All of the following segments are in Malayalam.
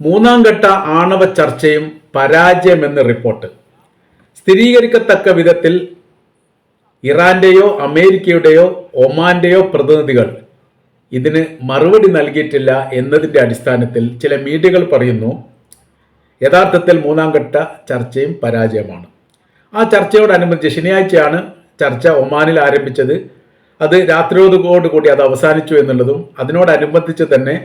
മൂന്നാം ഘട്ട ആണവ ചർച്ചയും പരാജയമെന്ന് റിപ്പോർട്ട്. സ്ഥിരീകരിക്കത്തക്ക വിധത്തിൽ ഇറാന്റെയോ അമേരിക്കയുടെയോ ഒമാന്റെയോ പ്രതിനിധികൾ ഇതിന് മറുപടി നൽകിയിട്ടില്ല എന്നതിന്റെ അടിസ്ഥാനത്തിൽ ചില മീഡിയകൾ പറയുന്നു യഥാർത്ഥത്തിൽ മൂന്നാം ഘട്ട ചർച്ചയും പരാജയമാണ്. ആ ചർച്ചയോടനുബന്ധിച്ച് ശനിയാഴ്ചയാണ് ചർച്ച ഒമാനിൽ ആരംഭിച്ചത്. അത് രാത്രിയോടുകൂടി കൂടി അത് അവസാനിച്ചു എന്നുള്ളതും അതിനോടനുബന്ധിച്ച് തന്നെ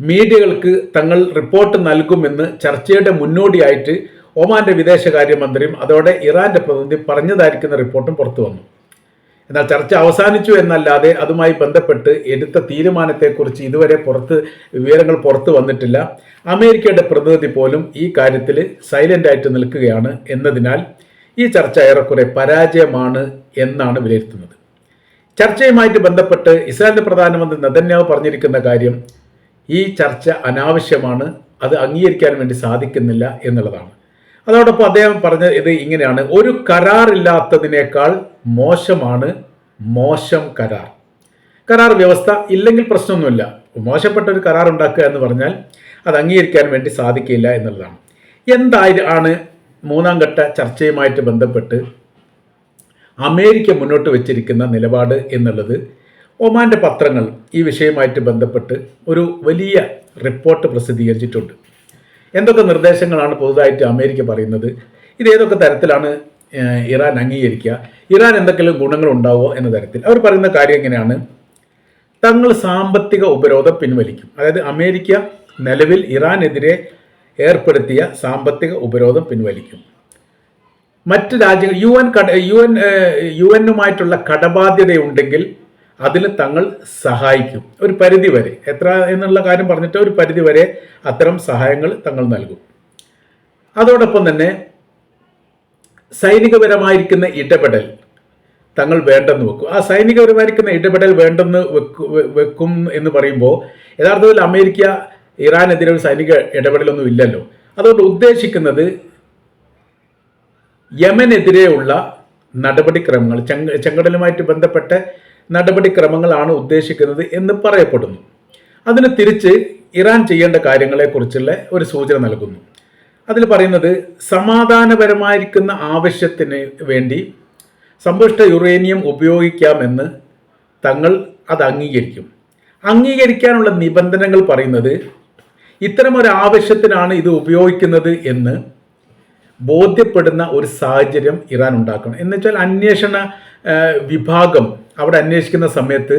മീഡിയകൾക്ക് തങ്ങൾ റിപ്പോർട്ട് നൽകുമെന്ന് ചർച്ചയുടെ മുന്നോടിയായിട്ട് ഒമാന്റെ വിദേശകാര്യമന്ത്രിയും അതോടെ ഇറാന്റെ പ്രതിനിധി പറഞ്ഞതായിരിക്കുന്ന റിപ്പോർട്ടും പുറത്തു വന്നു. എന്നാൽ ചർച്ച അവസാനിച്ചു എന്നല്ലാതെ അതുമായി ബന്ധപ്പെട്ട് എടുത്ത തീരുമാനത്തെക്കുറിച്ച് ഇതുവരെ പുറത്ത് വിവരങ്ങൾ പുറത്തു വന്നിട്ടില്ല. അമേരിക്കയുടെ പ്രതിനിധി പോലും ഈ കാര്യത്തിൽ സൈലന്റ് ആയിട്ട് നിൽക്കുകയാണ് എന്നതിനാൽ ഈ ചർച്ച ഏറെക്കുറെ പരാജയമാണ് എന്നാണ് വിലയിരുത്തുന്നത്. ചർച്ചയുമായിട്ട് ബന്ധപ്പെട്ട് ഇസ്രായേലിന്റെ പ്രധാനമന്ത്രി നദന്യാവ് പറഞ്ഞിരിക്കുന്ന കാര്യം ഈ ചർച്ച അനാവശ്യമാണ്. അത് അംഗീകരിക്കാൻ വേണ്ടി സാധിക്കുന്നില്ല എന്നുള്ളതാണ്. അതോടൊപ്പം അദ്ദേഹം പറഞ്ഞ ഇത് ഇങ്ങനെയാണ്. ഒരു കരാറില്ലാത്തതിനേക്കാൾ മോശമാണ് മോശം കരാർ. കരാർ വ്യവസ്ഥ ഇല്ലെങ്കിൽ പ്രശ്നമൊന്നുമില്ല. മോശപ്പെട്ട ഒരു കരാർ ഉണ്ടാക്കുക എന്ന് പറഞ്ഞാൽ അത് അംഗീകരിക്കാൻ വേണ്ടി സാധിക്കില്ല എന്നുള്ളതാണ്. എന്തായാണ് മൂന്നാം ഘട്ട ചർച്ചയുമായിട്ട് ബന്ധപ്പെട്ട് അമേരിക്ക മുന്നോട്ട് വെച്ചിരിക്കുന്ന നിലപാട് എന്നുള്ളത് ഒമാന്റെ പത്രങ്ങൾ ഈ വിഷയവുമായിട്ട് ബന്ധപ്പെട്ട് ഒരു വലിയ റിപ്പോർട്ട് പ്രസിദ്ധീകരിച്ചിട്ടുണ്ട്. എന്തൊക്കെ നിർദ്ദേശങ്ങളാണ് പുതുതായിട്ട് അമേരിക്ക പറയുന്നത്? ഇത് ഏതൊക്കെ തരത്തിലാണ് ഇറാൻ അംഗീകരിക്കുക? ഇറാൻ എന്തെങ്കിലും ഗുണങ്ങൾ ഉണ്ടാവുമോ എന്ന തരത്തിൽ. അവർ പറയുന്ന കാര്യം എങ്ങനെയാണ്? തങ്ങൾ സാമ്പത്തിക ഉപരോധം പിൻവലിക്കും. അതായത് അമേരിക്ക നിലവിൽ ഇറാനെതിരെ ഏർപ്പെടുത്തിയ സാമ്പത്തിക ഉപരോധം പിൻവലിക്കും. മറ്റ് രാജ്യങ്ങൾ യു എൻ കട യു എൻ യു എന്നുമായിട്ടുള്ള കടബാധ്യതയുണ്ടെങ്കിൽ അതിന് തങ്ങൾ സഹായിക്കും. ഒരു പരിധി വരെ. എത്ര എന്നുള്ള കാര്യം പറഞ്ഞിട്ട് ഒരു പരിധി വരെ അത്തരം സഹായങ്ങൾ തങ്ങൾ നൽകും. അതോടൊപ്പം തന്നെ സൈനികപരമായിരിക്കുന്ന ഇടപെടൽ തങ്ങൾ വേണ്ടെന്ന് വെക്കും. ആ സൈനികപരമായിരിക്കുന്ന ഇടപെടൽ വേണ്ടെന്ന് വെക്കു- എന്ന് പറയുമ്പോൾ യഥാർത്ഥത്തിൽ അമേരിക്ക ഇറാനെതിരെ ഒരു സൈനിക ഇടപെടലൊന്നും ഇല്ലല്ലോ. അതുകൊണ്ട് ഉദ്ദേശിക്കുന്നത് യമനെതിരെയുള്ള നടപടിക്രമങ്ങൾ ചെങ്ക ചെങ്കടലുമായിട്ട് ബന്ധപ്പെട്ട നടപടിക്രമങ്ങളാണ് ഉദ്ദേശിക്കുന്നത് എന്ന് പറയപ്പെടുന്നു. അതിന് തിരിച്ച് ഇറാൻ ചെയ്യേണ്ട കാര്യങ്ങളെക്കുറിച്ചുള്ള ഒരു സൂചന നൽകുന്നു. അതിൽ പറയുന്നത് സമാധാനപരമായിരിക്കുന്ന ആവശ്യത്തിന് വേണ്ടി സമ്പുഷ്ട യുറേനിയം ഉപയോഗിക്കാമെന്ന് തങ്ങൾ അത് അംഗീകരിക്കും. അംഗീകരിക്കാനുള്ള നിബന്ധനകൾ പറയുന്നത് ഇത്തരമൊരു ആവശ്യത്തിനാണ് ഇത് ഉപയോഗിക്കുന്നത് എന്ന് ബോധ്യപ്പെടുന്ന ഒരു സാഹചര്യം ഇറാൻ ഉണ്ടാക്കണം. എന്നുവെച്ചാൽ അന്വേഷണ വിഭാഗം അവിടെ അന്വേഷിക്കുന്ന സമയത്ത്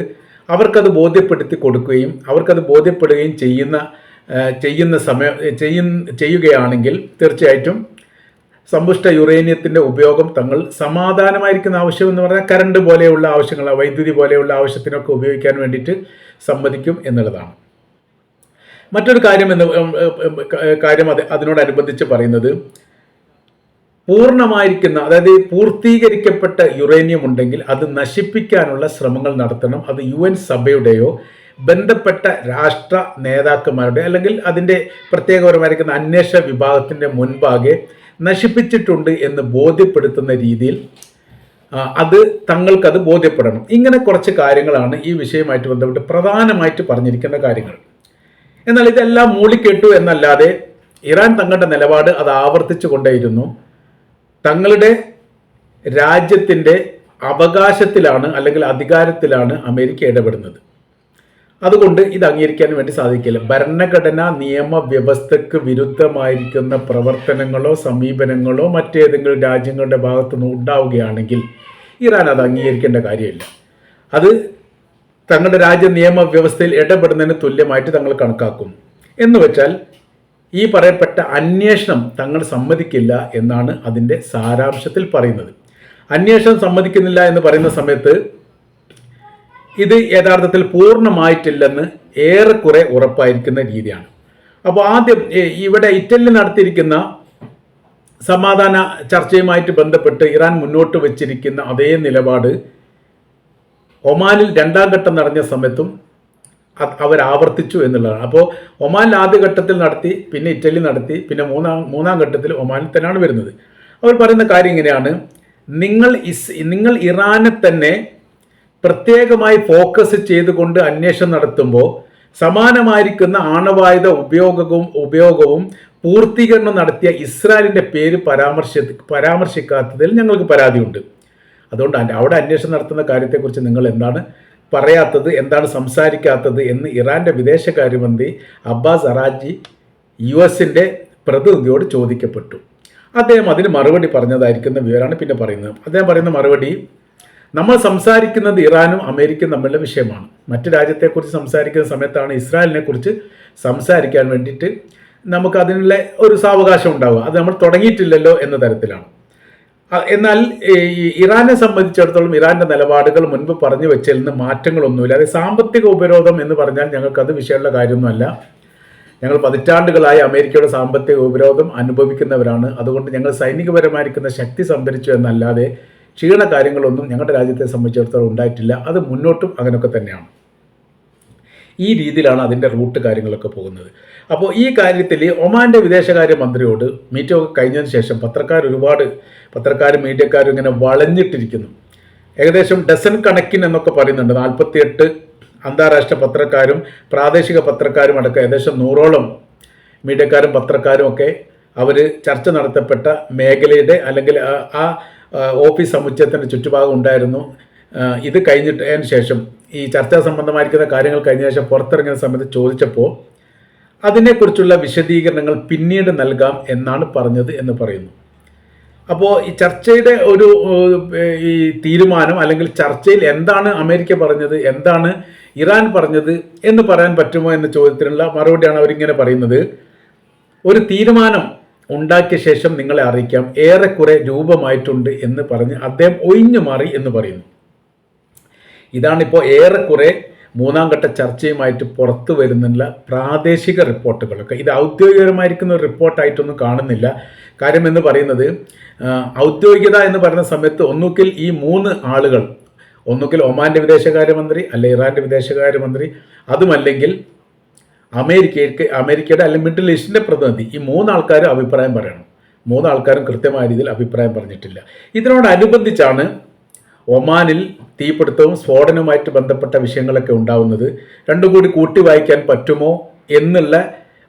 അവർക്കത് ബോധ്യപ്പെടുത്തി കൊടുക്കുകയും അവർക്കത് ബോധ്യപ്പെടുകയും ചെയ്യുന്ന ചെയ്യുന്ന സമയം ചെയ്യ ചെയ്യുകയാണെങ്കിൽ തീർച്ചയായിട്ടും സമ്പുഷ്ട യുറേനിയത്തിന്റെ ഉപയോഗം തങ്ങൾ സമാധാനമായിരിക്കുന്ന ആവശ്യം എന്ന് പറഞ്ഞാൽ കറണ്ട് പോലെയുള്ള ആവശ്യങ്ങൾ വൈദ്യുതി പോലെയുള്ള ആവശ്യത്തിനൊക്കെ ഉപയോഗിക്കാൻ വേണ്ടിയിട്ട് സമ്മതിക്കും എന്നുള്ളതാണ് മറ്റൊരു കാര്യം എന്ന് കാര്യം അത് അതിനോടനുബന്ധിച്ച് പറയുന്നത് പൂർണമായിരിക്കുന്ന അതായത് പൂർത്തീകരിക്കപ്പെട്ട യുറേനിയം ഉണ്ടെങ്കിൽ അത് നശിപ്പിക്കാനുള്ള ശ്രമങ്ങൾ നടത്തണം. അത് യു എൻ സഭയുടെയോ ബന്ധപ്പെട്ട രാഷ്ട്ര നേതാക്കന്മാരുടെ അല്ലെങ്കിൽ അതിന്റെ പ്രത്യേകപരമായിരിക്കുന്ന അന്വേഷണ വിഭാഗത്തിന്റെ മുൻപാകെ നശിപ്പിച്ചിട്ടുണ്ട് എന്ന് ബോധ്യപ്പെടുത്തുന്ന രീതിയിൽ അത് തങ്ങൾക്കത് ബോധ്യപ്പെടണം. ഇങ്ങനെ കുറച്ച് കാര്യങ്ങളാണ് ഈ വിഷയമായിട്ട് ബന്ധപ്പെട്ട് പ്രധാനമായിട്ട് പറഞ്ഞിരിക്കുന്ന കാര്യങ്ങൾ. എന്നാൽ ഇതെല്ലാം മൂളിക്കെട്ടു എന്നല്ലാതെ ഇറാൻ തങ്ങളുടെ നിലപാട് അത് ആവർത്തിച്ചു കൊണ്ടേയിരുന്നു തങ്ങളുടെ രാജ്യത്തിന്റെ അവകാശത്തിലാണ് അല്ലെങ്കിൽ അധികാരത്തിലാണ് അമേരിക്ക ഇടപെടുന്നത്. അതുകൊണ്ട് ഇത് അംഗീകരിക്കാൻ വേണ്ടി സാധിക്കില്ല. ഭരണഘടനാ നിയമ നിയമവ്യവസ്ഥയ്ക്ക് വിരുദ്ധമായിരിക്കുന്ന പ്രവർത്തനങ്ങളോ സമീപനങ്ങളോ മറ്റേതെങ്കിലും രാജ്യങ്ങളുടെ ഭാഗത്തുനിന്ന് ഉണ്ടാവുകയാണെങ്കിൽ ഇറാൻ അത് അംഗീകരിക്കേണ്ട കാര്യമില്ല. അത് തങ്ങളുടെ രാജ്യ നിയമ വ്യവസ്ഥയിൽ ഇടപെടുന്നതിന് തുല്യമായിട്ട് തങ്ങൾ കണക്കാക്കും. എന്ന് വെച്ചാൽ ഈ പറയപ്പെട്ട അന്വേഷണം തങ്ങൾ സമ്മതിക്കില്ല എന്നാണ് അതിന്റെ സാരാംശത്തിൽ പറയുന്നത്. അന്വേഷണം സമ്മതിക്കുന്നില്ല എന്ന് പറയുന്ന സമയത്ത് ഇത് യഥാർത്ഥത്തിൽ പൂർണമായിട്ടില്ലെന്ന് ഏറെക്കുറെ ഉറപ്പായിരിക്കുന്ന രീതിയാണ്. അപ്പോൾ ആദ്യം ഇവിടെ ഇറ്റലി നടത്തിയിരിക്കുന്ന സമാധാന ചർച്ചയുമായിട്ട് ബന്ധപ്പെട്ട് ഇറാൻ മുന്നോട്ട് വച്ചിരിക്കുന്ന അതേ നിലപാട് ഒമാനിൽ രണ്ടാം ഘട്ടം നടന്ന സമയത്തും ആവർത്തിച്ചു എന്നുള്ളതാണ്. അപ്പോൾ ഒമാനിൽ ആദ്യ ഘട്ടത്തിൽ നടത്തി പിന്നെ ഇറ്റലി നടത്തി പിന്നെ മൂന്നാം മൂന്നാം ഘട്ടത്തിൽ ഒമാനിൽ തന്നെയാണ് വരുന്നത്. അവർ പറയുന്ന കാര്യം ഇങ്ങനെയാണ്. നിങ്ങൾ ഇസ് നിങ്ങൾ ഇറാനെ തന്നെ പ്രത്യേകമായി ഫോക്കസ് ചെയ്തുകൊണ്ട് അന്വേഷണം നടത്തുമ്പോൾ സമാനമായിരിക്കുന്ന ആണവായുധ ഉപയോഗവും ഉപയോഗവും പൂർത്തീകരണം നടത്തിയ ഇസ്രായേലിന്റെ പേര് പരാമർശ പരാമർശിക്കാത്തതിൽ ഞങ്ങൾക്ക് പരാതിയുണ്ട്. അതുകൊണ്ട് അവിടെ അന്വേഷണം നടത്തുന്ന കാര്യത്തെക്കുറിച്ച് നിങ്ങൾ എന്താണ് പറയാത്തത് എന്താണ് സംസാരിക്കാത്തത് എന്ന് ഇറാന്റെ വിദേശകാര്യമന്ത്രി അബ്ബാസ് അറാജി യു എസിന്റെ പ്രതിനിധിയോട് ചോദിക്കപ്പെട്ടു. അദ്ദേഹം അതിന് മറുപടി പറഞ്ഞതായിരിക്കുന്ന വിവരമാണ് പിന്നെ പറയുന്നത്. അദ്ദേഹം പറയുന്ന മറുപടി നമ്മൾ സംസാരിക്കുന്നത് ഇറാനും അമേരിക്കയും തമ്മിലുള്ള വിഷയമാണ്. മറ്റു രാജ്യത്തെക്കുറിച്ച് സംസാരിക്കുന്ന സമയത്താണ് ഇസ്രായേലിനെ കുറിച്ച് സംസാരിക്കാൻ വേണ്ടിയിട്ട് നമുക്ക് അതിനുള്ള ഒരു സാവകാശം ഉണ്ടാവുക. അത് നമ്മൾ തുടങ്ങിയിട്ടില്ലല്ലോ എന്ന തരത്തിലാണ്. എന്നാൽ ഇറാനെ സംബന്ധിച്ചിടത്തോളം ഇറാന്റെ നിലപാടുകൾ മുൻപ് പറഞ്ഞു വെച്ചതിൽ നിന്ന് മാറ്റങ്ങളൊന്നുമില്ല. അത് സാമ്പത്തിക ഉപരോധം എന്ന് പറഞ്ഞാൽ ഞങ്ങൾക്കത് വിഷയമുള്ള കാര്യമൊന്നുമല്ല. ഞങ്ങൾ പതിറ്റാണ്ടുകളായി അമേരിക്കയുടെ സാമ്പത്തിക ഉപരോധം അനുഭവിക്കുന്നവരാണ്. അതുകൊണ്ട് ഞങ്ങൾ സൈനികപരമായിരിക്കുന്ന ശക്തി സംഭരിച്ചു എന്നല്ലാതെ ക്ഷീണ കാര്യങ്ങളൊന്നും ഞങ്ങളുടെ രാജ്യത്തെ സംബന്ധിച്ചിടത്തോളം ഉണ്ടായിട്ടില്ല. അത് മുന്നോട്ടും അങ്ങനെയൊക്കെ തന്നെയാണ്. ഈ രീതിയിലാണ് അതിന്റെ റൂട്ട് കാര്യങ്ങളൊക്കെ പോകുന്നത്. അപ്പോൾ ഈ കാര്യത്തിൽ ഒമാന്റെ വിദേശകാര്യ മന്ത്രിയോട് മീറ്റൊക്കെ കഴിഞ്ഞതിന് ശേഷം പത്രക്കാർ ഒരുപാട് പത്രക്കാരും മീഡിയക്കാരും ഇങ്ങനെ വളഞ്ഞിട്ടിരിക്കുന്നു. ഏകദേശം ഡസൻ കണക്കിന് എന്നൊക്കെ പറയുന്നുണ്ട്. നാൽപ്പത്തിയെട്ട് അന്താരാഷ്ട്ര പത്രക്കാരും പ്രാദേശിക പത്രക്കാരും അടക്കം ഏകദേശം നൂറോളം മീഡിയക്കാരും പത്രക്കാരും ഒക്കെ അവർ ചർച്ച നടത്തപ്പെട്ട മേഖലയുടെ അല്ലെങ്കിൽ ആ, ഓഫീസ് സമുച്ചയത്തിന്റെ ചുറ്റുഭാഗം ഉണ്ടായിരുന്നു. ഇത് കഴിഞ്ഞിട്ടതിന് ശേഷം ഈ ചർച്ചാ സംബന്ധമായിരിക്കുന്ന കാര്യങ്ങൾ കഴിഞ്ഞ ശേഷം പുറത്തിറങ്ങിയ സമയത്ത് ചോദിച്ചപ്പോൾ അതിനെക്കുറിച്ചുള്ള വിശദീകരണങ്ങൾ പിന്നീട് നൽകാം എന്നാണ് പറഞ്ഞത് എന്ന് പറയുന്നു. അപ്പോൾ ഈ ചർച്ചയുടെ ഒരു ഈ തീരുമാനം അല്ലെങ്കിൽ ചർച്ചയിൽ എന്താണ് അമേരിക്ക പറഞ്ഞത് എന്താണ് ഇറാൻ പറഞ്ഞത് എന്ന് പറയാൻ പറ്റുമോ എന്ന ചോദ്യത്തിനുള്ള മറുപടിയാണ് അവരിങ്ങനെ പറയുന്നത്. ഒരു തീരുമാനം ഉണ്ടാക്കിയ ശേഷം നിങ്ങളെ അറിയിക്കാം. ഏറെക്കുറെ രൂപമായിട്ടുണ്ട് എന്ന് പറഞ്ഞ് അദ്ദേഹം ഒഴിഞ്ഞു മാറി എന്ന് പറയുന്നു. ഇതാണിപ്പോൾ ഏറെക്കുറെ മൂന്നാം ഘട്ട ചർച്ചയുമായിട്ട് പുറത്തു വരുന്നില്ല പ്രാദേശിക റിപ്പോർട്ടുകളൊക്കെ. ഇത് ഔദ്യോഗികമായിരിക്കുന്ന ഒരു റിപ്പോർട്ടായിട്ടൊന്നും കാണുന്നില്ല. കാര്യം എന്ന് പറയുന്നത് ഔദ്യോഗികത എന്ന് പറയുന്ന സമയത്ത് ഒന്നുകിൽ ഈ മൂന്ന് ആളുകൾ ഒന്നുകിൽ ഒമാന്റെ വിദേശകാര്യമന്ത്രി അല്ലെ ഇറാന്റെ വിദേശകാര്യമന്ത്രി അതുമല്ലെങ്കിൽ അമേരിക്കയ്ക്ക് അമേരിക്കയുടെ അല്ലെങ്കിൽ മിഡിൽ ഈസ്റ്റിന്റെ പ്രതിനിധി ഈ മൂന്നാൾക്കാരും അഭിപ്രായം പറയണം. മൂന്നാൾക്കാരും കൃത്യമായ രീതിയിൽ അഭിപ്രായം പറഞ്ഞിട്ടില്ല. ഇതിനോടനുബന്ധിച്ചാണ് ഒമാനിൽ തീപിടുത്തവും സ്ഫോടനവുമായിട്ട് ബന്ധപ്പെട്ട വിഷയങ്ങളൊക്കെ ഉണ്ടാവുന്നത് രണ്ടും കൂടി കൂട്ടി വായിക്കാൻ പറ്റുമോ എന്നുള്ള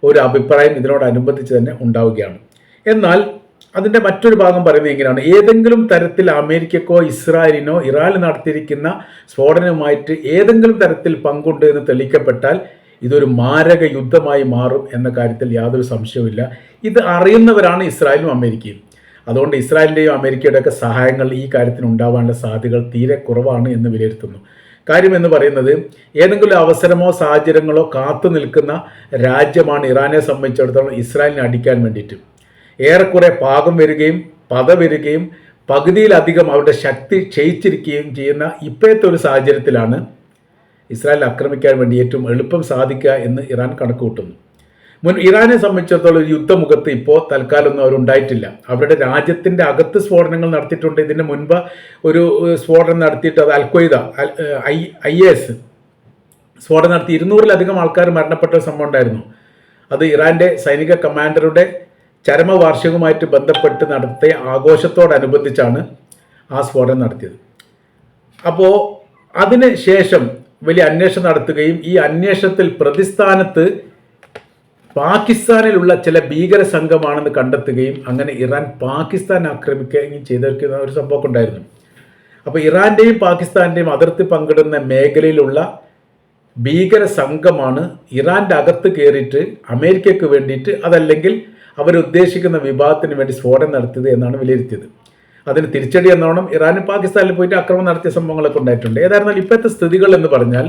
ഒരു അഭിപ്രായം ഇതിനോടനുബന്ധിച്ച് തന്നെ ഉണ്ടാവുകയാണ്. എന്നാൽ അതിന്റെ മറ്റൊരു ഭാഗം പറയുന്നത് ഇങ്ങനെയാണ്. ഏതെങ്കിലും തരത്തിൽ അമേരിക്കക്കോ ഇസ്രായേലിനോ ഇറാൻ നടത്തിയിരിക്കുന്ന സ്ഫോടനവുമായിട്ട് ഏതെങ്കിലും തരത്തിൽ പങ്കുണ്ട് എന്ന് തെളിയിക്കപ്പെട്ടാൽ ഇതൊരു മാരക യുദ്ധമായി മാറും എന്ന കാര്യത്തിൽ യാതൊരു സംശയവുമില്ല. ഇത് അറിയുന്നവരാണ് ഇസ്രായേലും അമേരിക്കയും. അതുകൊണ്ട് ഇസ്രായേലിന്റെയും അമേരിക്കയുടെ ഒക്കെ സഹായങ്ങൾ ഈ കാര്യത്തിന് ഉണ്ടാവാനുള്ള സാധ്യതകൾ തീരെ കുറവാണ് എന്ന് വിലയിരുത്തുന്നു. കാര്യം എന്ന് പറയുന്നത് ഏതെങ്കിലും അവസരമോ സാഹചര്യങ്ങളോ കാത്തു നിൽക്കുന്ന രാജ്യമാണ് ഇറാനെ സംബന്ധിച്ചിടത്തോളം ഇസ്രായേലിനെ അടിക്കാൻ വേണ്ടിയിട്ട്. ഏറെക്കുറെ പാകം വരികയും പത വരികയും പകുതിയിലധികം അവരുടെ ശക്തി ക്ഷയിച്ചിരിക്കുകയും ചെയ്യുന്ന ഇപ്പോഴത്തെ ഒരു സാഹചര്യത്തിലാണ് ഇസ്രായേൽ ആക്രമിക്കാൻ വേണ്ടി ഏറ്റവും എളുപ്പം സാധിക്കുക എന്ന് ഇറാൻ കണക്ക് കൂട്ടുന്നു മുൻ ഇറാനെ സംബന്ധിച്ചിടത്തോളം ഒരു യുദ്ധമുഖത്ത് ഇപ്പോൾ തൽക്കാലമൊന്നും അവരുണ്ടായിട്ടില്ല. അവരുടെ രാജ്യത്തിന്റെ അകത്ത് സ്ഫോടനങ്ങൾ നടത്തിയിട്ടുണ്ട്. ഇതിന് മുൻപ് ഒരു സ്ഫോടനം നടത്തിയിട്ട് അത് al Qaeda al- I I S സ്ഫോടനം നടത്തി ഇരുന്നൂറിലധികം ആൾക്കാർ മരണപ്പെട്ട സംഭവം ഉണ്ടായിരുന്നു. അത് ഇറാന്റെ സൈനിക കമാൻഡറുടെ ചരമവാർഷികവുമായിട്ട് ബന്ധപ്പെട്ട് നടത്തിയ ആഘോഷത്തോടനുബന്ധിച്ചാണ് ആ സ്ഫോടനം നടത്തിയത്. അപ്പോൾ അതിന് ശേഷം വലിയ അന്വേഷണം നടത്തുകയും ഈ അന്വേഷണത്തിൽ പ്രതിസ്ഥാനത്ത് പാകിസ്ഥാനിലുള്ള ചില ഭീകര സംഘമാണെന്ന് കണ്ടെത്തുകയും അങ്ങനെ ഇറാൻ പാകിസ്ഥാൻ ആക്രമിക്കുകയും ചെയ്തിരിക്കുന്ന ഒരു സംഭവം ഉണ്ടായിരുന്നു അപ്പോൾ ഇറാന്റെയും പാകിസ്ഥാന്റെയും അതിർത്തി പങ്കിടുന്ന മേഖലയിലുള്ള ഭീകര സംഘമാണ് ഇറാന്റെ അകത്ത് കയറിയിട്ട് അമേരിക്കയ്ക്ക് വേണ്ടിയിട്ട് അതല്ലെങ്കിൽ അവരുദ്ദേശിക്കുന്ന വിഭാഗത്തിന് വേണ്ടി സ്ഫോടനം നടത്തിയത് എന്നാണ് വിലയിരുത്തിയത്. അതിന് തിരിച്ചടി എന്നോണം ഇറാനും പാകിസ്ഥാനിൽ പോയിട്ട് ആക്രമണം നടത്തിയ സംഭവങ്ങളൊക്കെ ഉണ്ടായിട്ടുണ്ട്. ഏതായിരുന്നാലും ഇപ്പോഴത്തെ സ്ഥിതികൾ എന്ന് പറഞ്ഞാൽ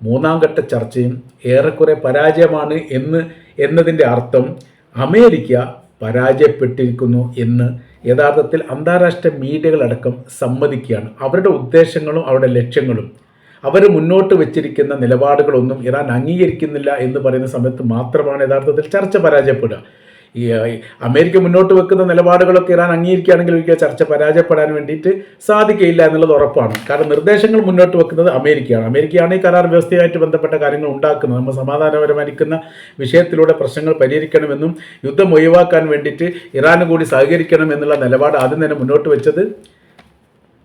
മൂന്നാം ഘട്ട ചർച്ചയും ഏറെക്കുറെ പരാജയമാണ് എന്ന് എന്നതിന്റെ അർത്ഥം അമേരിക്ക പരാജയപ്പെട്ടിരിക്കുന്നു എന്ന് യഥാർത്ഥത്തിൽ അന്താരാഷ്ട്ര മീഡിയകളടക്കം സമ്മതിക്കുകയാണ്. അവരുടെ ഉദ്ദേശങ്ങളും അവരുടെ ലക്ഷ്യങ്ങളും. അവർ മുന്നോട്ട് വെച്ചിരിക്കുന്ന നിലപാടുകളൊന്നും ഇറാൻ അംഗീകരിക്കുന്നില്ല എന്ന് പറയുന്ന സമയത്ത് മാത്രമാണ് യഥാർത്ഥത്തിൽ ചർച്ച പരാജയപ്പെടുക. ഈ അമേരിക്ക മുന്നോട്ട് വെക്കുന്ന നിലപാടുകളൊക്കെ ഇറാൻ അംഗീകരിക്കുകയാണെങ്കിൽ ഒരിക്കൽ ചർച്ച പരാജയപ്പെടാൻ വേണ്ടിയിട്ട് സാധിക്കില്ല എന്നുള്ളത് ഉറപ്പാണ്. കാരണം നിർദ്ദേശങ്ങൾ മുന്നോട്ട് വെക്കുന്നത് അമേരിക്കയാണ്. അമേരിക്കയാണ് ഈ കരാർ വ്യവസ്ഥയുമായിട്ട് ബന്ധപ്പെട്ട കാര്യങ്ങൾ ഉണ്ടാക്കുന്നത്. നമ്മൾ സമാധാനപരമായിരിക്കുന്ന വിഷയത്തിലൂടെ പ്രശ്നങ്ങൾ പരിഹരിക്കണമെന്നും യുദ്ധം ഒഴിവാക്കാൻ വേണ്ടിയിട്ട് ഇറാന് കൂടി സഹകരിക്കണം എന്നുള്ള നിലപാട് ആദ്യം തന്നെ മുന്നോട്ട് വെച്ചത്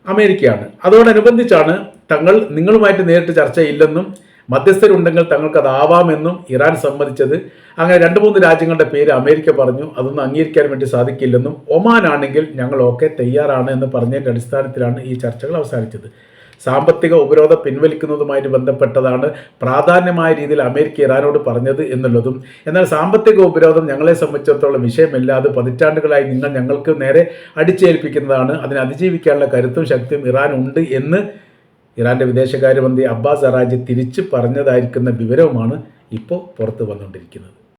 അമേരിക്കയാണ്. അതോടനുബന്ധിച്ചാണ് തങ്ങൾ നിങ്ങളുമായിട്ട് നേരിട്ട് ചർച്ചയില്ലെന്നും മധ്യസ്ഥരുണ്ടെങ്കിൽ തങ്ങൾക്ക് അതാവാമെന്നും ഇറാൻ സമ്മതിച്ചത്. അങ്ങനെ രണ്ട് മൂന്ന് രാജ്യങ്ങളുടെ പേര് അമേരിക്ക പറഞ്ഞു. അതൊന്നും അംഗീകരിക്കാൻ വേണ്ടി സാധിക്കില്ലെന്നും ഒമാൻ ആണെങ്കിൽ ഞങ്ങളൊക്കെ തയ്യാറാണ് എന്ന് പറഞ്ഞതിന്റെ അടിസ്ഥാനത്തിലാണ് ഈ ചർച്ചകൾ അവസാനിച്ചത്. സാമ്പത്തിക ഉപരോധം പിൻവലിക്കുന്നതുമായിട്ട് ബന്ധപ്പെട്ടതാണ് പ്രാധാന്യമായ രീതിയിൽ അമേരിക്ക ഇറാനോട് പറഞ്ഞത് എന്നുള്ളതും. എന്നാൽ സാമ്പത്തിക ഉപരോധം ഞങ്ങളെ സംബന്ധിച്ചിടത്തോളം വിഷയമല്ല. അത് പതിറ്റാണ്ടുകളായി നിങ്ങൾ ഞങ്ങൾക്ക് നേരെ അടിച്ചേൽപ്പിക്കുന്നതാണ്. അതിനെ അതിജീവിക്കാനുള്ള കരുത്തും ശക്തിയും ഇറാൻ ഉണ്ട് എന്ന് ഇറാന്റെ വിദേശകാര്യമന്ത്രി അബ്ബാസ് അറാജി തിരിച്ചു പറഞ്ഞതായിരിക്കുന്ന വിവരവുമാണ് ഇപ്പോൾ പുറത്തു വന്നുകൊണ്ടിരിക്കുന്നത്.